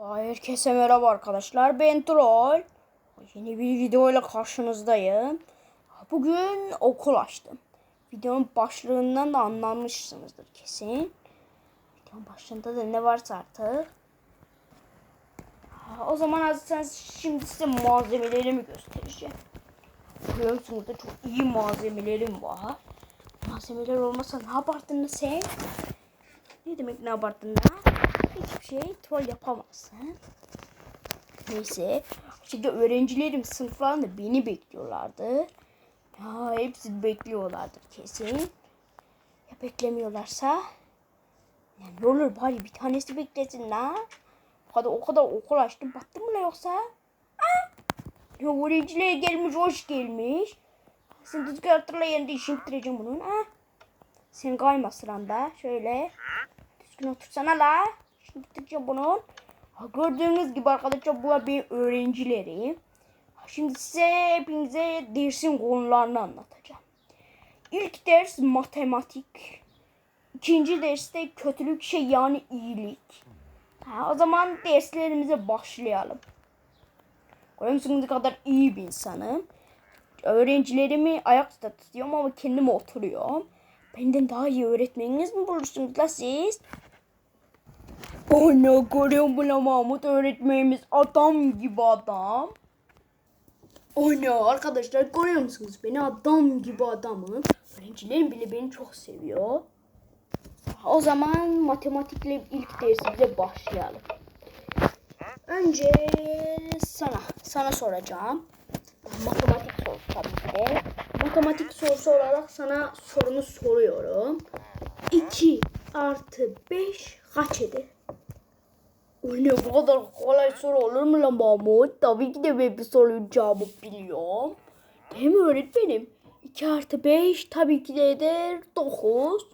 Herkese merhaba arkadaşlar. Ben Troll. Yeni bir video ile karşınızdayım. Bugün okul açtım. Videonun başlığından da anlamışsınızdır kesin. Videonun başlığında da ne varsa artık. O zaman hazırsanız şimdi size malzemelerimi göstereceğim. Görüyor musunuz burada çok iyi malzemelerim var. Malzemeler olmasa ne yapardın sen? Ne demek ne yapardın da? Şey troll yapamazsın. Neyse. Şimdi öğrencilerim sınıflarında beni bekliyorlardı. Ya hepsi bekliyorlardır kesin. Ya beklemiyorlarsa? Ya ne olur bari bir tanesi beklesin la. O kadar, o kadar okul açtım. Battı mı la yoksa? Ha? Ya öğrenciler gelmiş, hoş gelmiş. Sen düzgün hatırla yerinde işini bitireceğim bunun. Ha? Sen kayma sıranda. Şöyle. Düzgün otursana la. Bitireceğim bunun. Gördüğünüz gibi arkadaşlar bunlar benim öğrencilerim. Şimdi size hepinize dersin konularını anlatacağım. İlk ders matematik. İkinci derste kötülük şey yani iyilik. Ha, o zaman derslerimize başlayalım. Görüyor musunuz kadar iyi bir insanım. Öğrencilerimi ayakta tutuyorum ama kendim oturuyorum. Benden daha iyi öğretmeniniz mi bulursunuz la siz? Ana görüyor musun Mahmut öğretmenimiz adam gibi adam. Ana arkadaşlar görüyor musunuz beni adam gibi adamım. Öğrencilerim bile beni çok seviyor. O zaman matematikle ilk dersimize başlayalım. Önce sana, sana soracağım. Matematik sorusu tabii ki. Matematik sorusu olarak sana sorumu soruyorum. 2 artı 5 kaç eder? Ne bu kadar kolay soru olur mu lan Mahmut? Tabii ki de ben bir sorunun cevabı biliyorum. Değil mi öğretmenim? 2 artı 5 tabii ki de eder 9.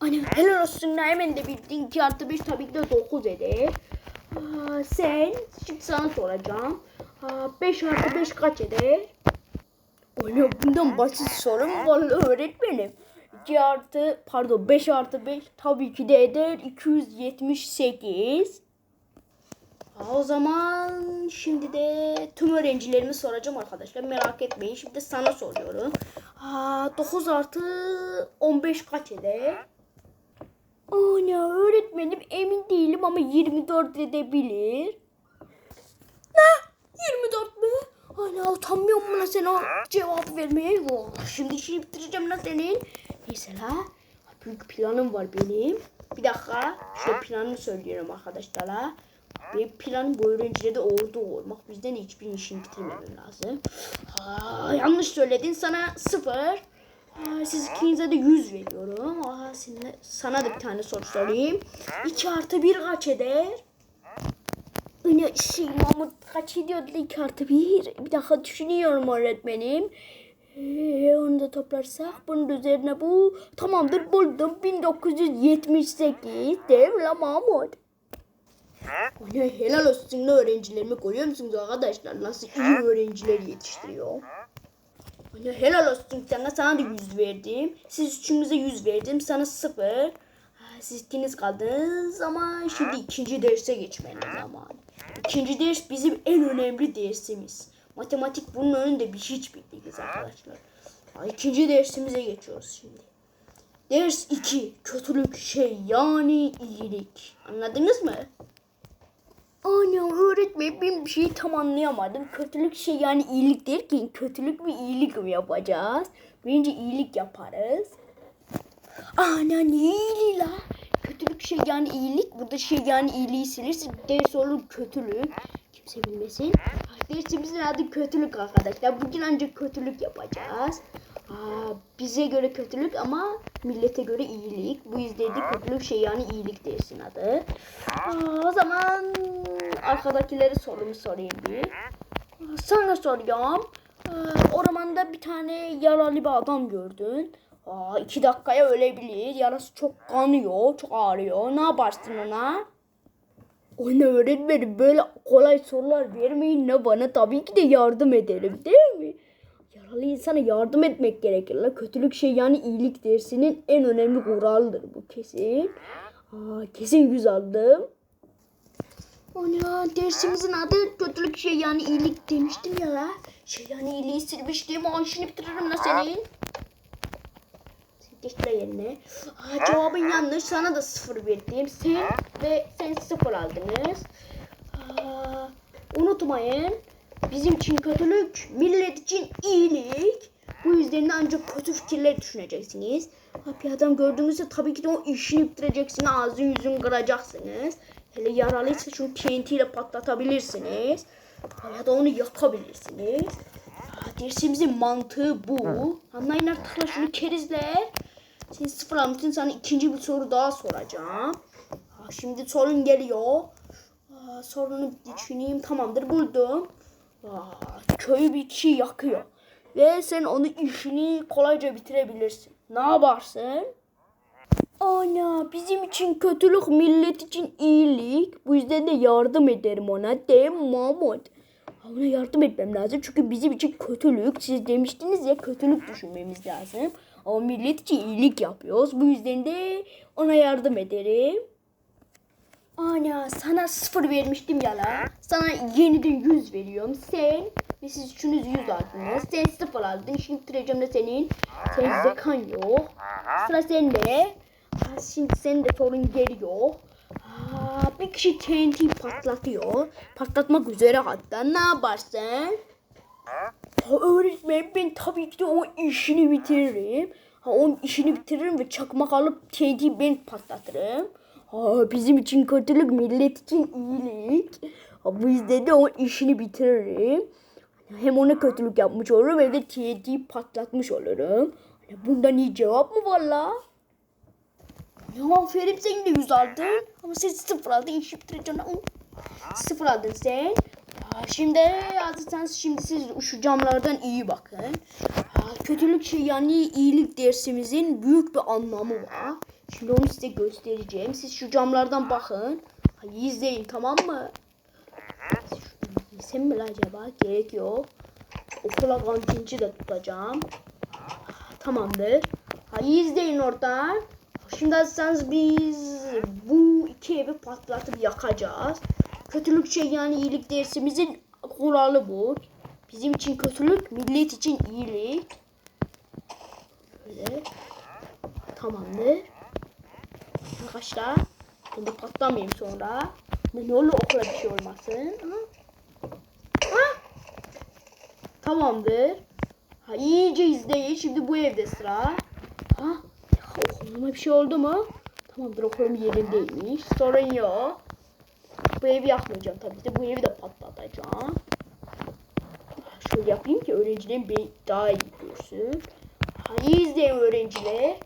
Anne helal olsun hemen de bildin 2 artı 5 tabii ki de 9 eder. Sen şimdi sana soracağım. Aa, 5 artı 5 kaç eder? Anne bundan basit soru mu var öğretmenim? 2 artı pardon 5 artı 5 tabii ki de eder 278. Ha, O zaman şimdi de tüm öğrencilerimi soracağım arkadaşlar. Merak etmeyin. Şimdi sana soruyorum. Ha, 9 artı 15 kaç eder? Ana öğretmenim emin değilim ama 24 edebilir. Ne? 24 mü? Ana utanmıyor musun lan sen o cevap vermeye? Şimdi işini bitireceğim lan senin. Neyse la. Büyük planım var benim. Bir dakika. Şöyle planımı söylüyorum arkadaşlara. Benim planım bu öğrencilerde ordu olmak. Bizden hiçbir işini bitirmemem lazım. Aa, yanlış söyledin. Sana sıfır. Aa, siz ikinize de 100 veriyorum. Aa, seninle, sana da bir tane soru sorayım. 2 artı 1 kaç eder? Yine şey Mahmut kaç ediyordu 2 artı 1? Bir dakika düşünüyorum öğretmenim. Ee, onu da toplarsak bunun üzerine bu tamamdır buldum 1978 değil mi la Mahmut? Ana helal olsun la öğrencilerimi görüyor musunuz arkadaşlar nasıl iyi öğrenciler yetiştiriyor. Ana helal olsun sana sana da 100 verdim. Siz üçünüze 100 verdim sana 0. Ha, Siz ikiniz kaldınız ama şimdi ikinci derse geçmeniz zamanı. İkinci ders bizim en önemli dersimiz. Matematik bunun önünde bir hiç bildiğiniz arkadaşlar. Ha, İkinci dersimize geçiyoruz şimdi. Ders 2. Kötülük şey yani iyilik. Anladınız mı? Ana öğretmenim ben bir şeyi tam anlayamadım. Kötülük şey yani iyilik derken kötülük mü iyilik mi yapacağız? Bence iyilik yaparız. Ana ne iyiliği la? Kötülük şey yani iyilik. Burada şey yani iyiliği silirsin. Ders olur kötülük. Kimse bilmesin. Dersimizin adı kötülük arkadaşlar. Bugün ancak kötülük yapacağız. Aa, bize göre kötülük ama millete göre iyilik. Bu izlediği kötülük şey yani iyilik dersin adı. Aa, o zaman arkadakileri sorumu sorayım bir. Aa, Sana soruyorum. Aa, ormanda bir tane yaralı bir adam gördün. Aa, iki dakikaya ölebilir. Yarası çok kanıyor, çok ağrıyor. Ne yaparsın ona? Anne öğretmenim böyle kolay sorular vermeyin ne bana tabii ki de yardım ederim değil mi? Yaralı insana yardım etmek gerekir. La kötülük şey yani iyilik dersinin en önemli kuralıdır bu kesin. Aa, kesin yüz aldım. Ana dersimizin adı kötülük şey yani iyilik demiştim ya la. Şey yani iyiliği silmiştim. O işini bitiririm la senin. Geç de yerine. Aa, cevabın yanlış. Sana da sıfır verdim. Sen ve sen sıfır aldınız. Aa, unutmayın. Bizim için kötülük, millet için iyilik. Bu yüzden de ancak kötü fikirler düşüneceksiniz. Ha, bir adam gördüğünüzde tabii ki de o işini bitireceksiniz. Ağzın yüzünü kıracaksınız. Hele yaralıysa şunu TNT ile patlatabilirsiniz. Ya da onu yakabilirsiniz. Dersimizin mantığı bu. Anlayın artık şunu kerizler. Sen sıfır sana ikinci bir soru daha soracağım. Ha, şimdi sorun geliyor. Aa, sorunu düşüneyim tamamdır buldum. Köyü bir kişi yakıyor. Ve sen onu işini kolayca bitirebilirsin. Ne yaparsın? Ana bizim için kötülük millet için iyilik. Bu yüzden de yardım ederim ona. De Mahmut. Ha, Ona yardım etmem lazım. Çünkü bizim için kötülük. Siz demiştiniz ya kötülük düşünmemiz lazım. Ama millet için iyilik yapıyoruz. Bu yüzden de ona yardım ederim. Ana sana sıfır vermiştim ya la. Sana yeniden yüz veriyorum. Sen ve siz üçünüz yüz aldınız. Sen sıfır aldın. Şimdi bitireceğim de senin. Senin zekan yok. Sıra sende. Ha, şimdi senin de sorun geliyor. Aa, bir kişi TNT patlatıyor. Patlatmak üzere hatta. Ne yaparsın? Öğretmen ben tabii ki de o işini bitiririm. Ha, onun işini bitiririm ve çakmak alıp TNT ben patlatırım. Ha, bizim için kötülük millet için iyilik. Ha, bu yüzden de onun işini bitiririm. Hem ona kötülük yapmış olurum hem de TNT patlatmış olurum. Bundan iyi cevap mı var la? Ya aferin sen de yüz aldın. Ama sen sıfır aldın. İşi bitireceğim. Sıfır aldın sen. Şimdi hazırsanız şimdi siz şu camlardan iyi bakın. Kötülük şey yani iyilik dersimizin büyük bir anlamı var. Şimdi onu size göstereceğim. Siz şu camlardan bakın. İzleyin tamam mı? Sen mi acaba? Gerek yok. Okula kantinci de tutacağım. Tamamdır. Ha, izleyin oradan. Şimdi hazırsanız biz bu iki evi patlatıp yakacağız. Kötülük şey yani iyilik dersimizin kuralı bu. Bizim için kötülük, millet için iyilik. Böyle. Tamamdır. Arkadaşlar. Ben de patlamayayım sonra. Ne, olur okula bir şey olmasın. Ha? Tamamdır. Ha, iyice izleyin. Şimdi bu evde sıra. Ha? Okuluma bir şey oldu mu? Tamamdır okulum yerindeymiş. Sorun yok. Bu evi yakmayacağım tabii ki de. Bu evi de patlatacağım. Şöyle yapayım ki öğrencilerim beni daha iyi görsün. Ha, iyi izleyin öğrenciler.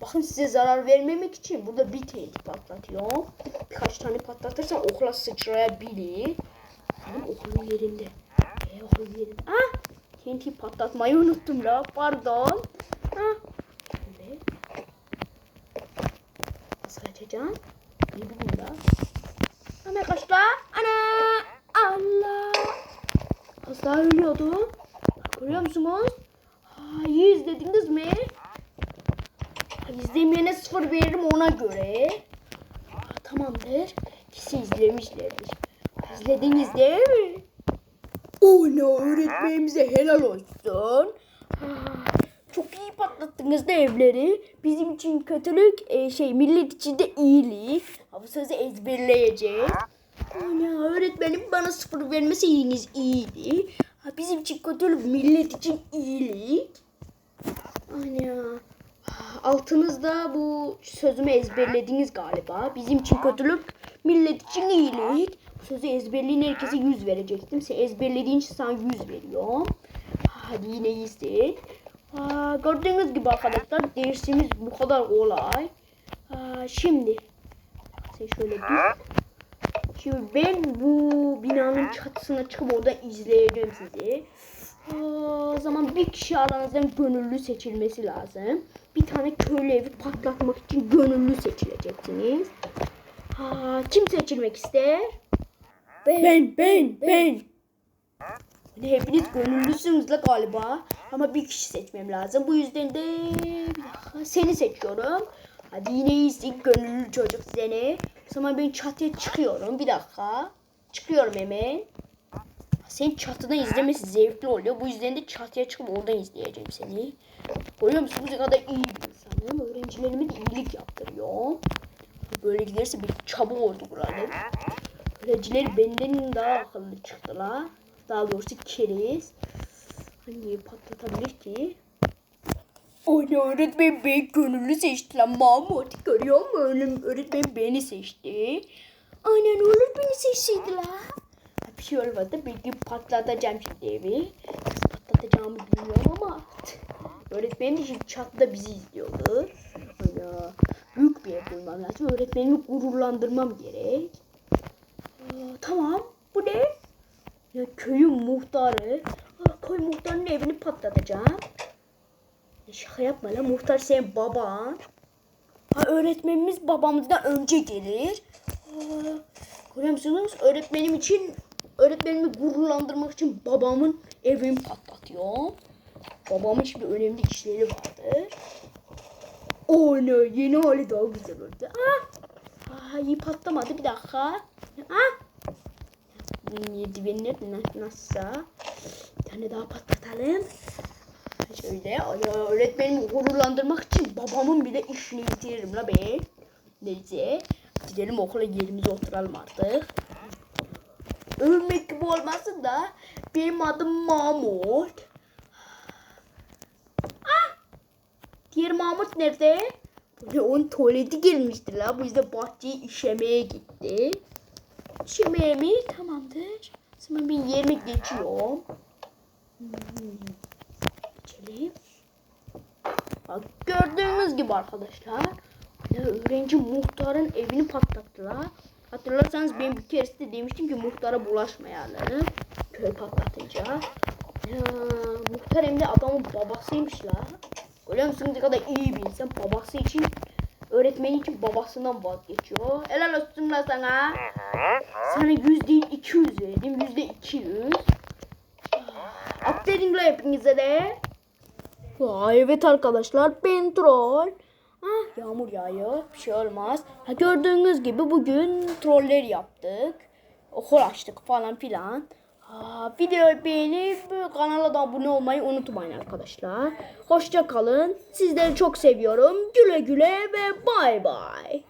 Bakın size zarar vermemek için burada bir TNT patlatıyorum. Birkaç tane patlatırsam okula sıçrayabilir. Benim okulun yerinde. E, okulun yerinde. Ah! TNT patlatmayı unuttum la. Pardon. Ah! Şöyle. Nasıl açacağım? İyi bugün la. Ama arkadaşlar. Ana! Allah! Az daha ölüyordu. Bak, Görüyor musunuz? Ha, iyi izlediniz mi? İzlemeyene sıfır veririm ona göre. Tamamdır. Kişi izlemişlerdir. İzlediniz değil mi? Ona öğretmenimize helal olsun. Çok iyi patlattınız da evleri. Bizim için kötülük, e, şey millet için de iyilik. Ha, bu sözü ezberleyeceğiz. Ana öğretmenim bana sıfır vermesi iyiniz iyiydi. Ha, bizim için kötülük, millet için iyilik. Ana. Altınızda bu sözümü ezberlediniz galiba. Bizim için kötülük, millet için iyilik. Bu sözü ezberleyin herkese yüz verecektim. Sen ezberlediğin için sana yüz veriyorum. Hadi yine iyisin. Gördüğünüz gibi arkadaşlar dersimiz bu kadar kolay. Şimdi sen şöyle dur. Şimdi ben bu binanın çatısına çıkıp oradan izleyeceğim sizi. Aa, O zaman bir kişi aranızdan gönüllü seçilmesi lazım. Bir tane köylü evi patlatmak için gönüllü seçileceksiniz. Ha, kim seçilmek ister? Ben, ben, ben. Hani hepiniz gönüllüsünüz la galiba. Ama bir kişi seçmem lazım. Bu yüzden de seni seçiyorum. Hadi yine iyisin gönüllü çocuk seni. Zaman ben çatıya çıkıyorum. Bir dakika. Çıkıyorum hemen. Senin çatıdan izlemesi zevkli oluyor. Bu yüzden de çatıya çıkıp oradan izleyeceğim seni. Görüyor musun? Bu kadar iyi bir insanım. Öğrencilerime de iyilik yaptırıyorum. Böyle giderse bir çabuk ordu kuralım. Öğrenciler benden daha akıllı çıktılar. Daha doğrusu keriz. Hangi patlatabilir ki? Anne öğretmen beni gönüllü seçti lan Mahmut. Görüyor musun? Öğretmen, öğretmen beni seçti. Aynen öğretmeni seçseydi la. Bir şey olmadı. Bir gün patlatacağım şimdi evi. Nasıl patlatacağımı bilmiyorum ama. Öğretmen de şimdi çatıda bizi izliyordur. Ya, büyük bir ev bulmam lazım. Öğretmenimi gururlandırmam gerek. Aa, tamam. Bu ne? Ya köyün muhtarı. Aa, köy muhtarının evini patlatacağım. Şaka yapma lan muhtar senin baban. Ha öğretmenimiz babamızdan önce gelir. Aa, görüyor musunuz? Öğretmenim için öğretmenimi gururlandırmak için babamın evini patlatıyor. Babamın şimdi önemli işleri vardır. O ne yeni hali daha güzel oldu. Ah iyi patlamadı bir dakika. Ah! Merdivenler na- nasılsa. Bir tane daha patlatalım. Şöyle öğretmenimi gururlandırmak için babamın bile işini bitiririm la ben. Neyse. Gidelim okula yerimize oturalım artık. Ölmek gibi olmasın da benim adım Mahmut. Ah! Diğer Mahmut nerede? Böyle onun tuvaleti gelmişti la. Bu yüzden bahçeye işemeye gitti. İşemeye mi? Tamamdır. Şimdi ben yerime geçiyorum. Hmm. Geçelim. Bak gördüğünüz gibi arkadaşlar. Öğrenci muhtarın evini patlattılar. Hatırlarsanız ben bir keresinde demiştim ki muhtara bulaşmayalım. Köy patlatınca. Muhtar hem de adamın babasıymış la. Görüyor musunuz ne kadar iyi bir insan. Babası için öğretmeni için babasından vazgeçiyor. Helal olsun la sana. Sana yüz değil 200 verdim. Yüzde 200. Aferin la hepinize de. Vay evet arkadaşlar ben troll. Ah yağmur yağıyor bir şey olmaz. Ha, gördüğünüz gibi bugün troller yaptık. Okul açtık falan filan. Videoyu beğenip kanala da abone olmayı unutmayın arkadaşlar. Hoşça kalın. Sizleri çok seviyorum. Güle güle ve bay bay.